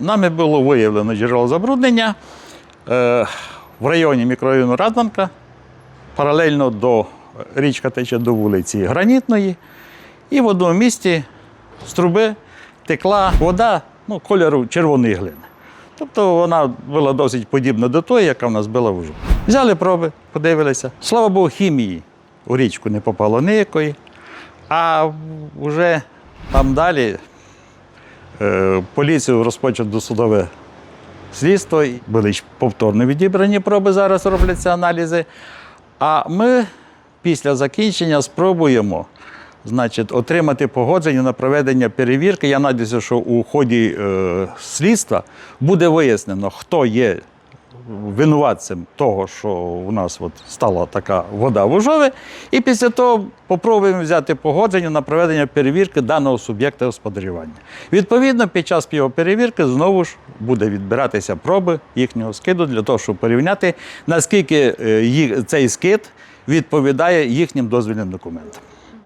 нами було виявлено джерело забруднення е, в районі мікрорайону Радванка, паралельно до річка тече до вулиці Гранітної. І в одному місці з труби текла вода ну, кольору червоної глини. Тобто вона була досить подібна до тої, яка в нас була в Ужу. Взяли проби, подивилися. Слава Богу, хімії у річку не попало ніякої. А вже там далі поліцію розпочав досудове слідство, були повторно відібрані проби, зараз робляться аналізи. А ми після закінчення спробуємо значить, отримати погодження на проведення перевірки. Я надіюся, що у ході е, слідства буде вияснено, хто є винуватцем того, що у нас от стала така вода в Ужові. І після того попробуємо взяти погодження на проведення перевірки даного суб'єкта господарювання. Відповідно, під час його перевірки знову ж буде відбиратися проби їхнього скиду для того, щоб порівняти, наскільки е, цей скид відповідає їхнім дозвільним документам.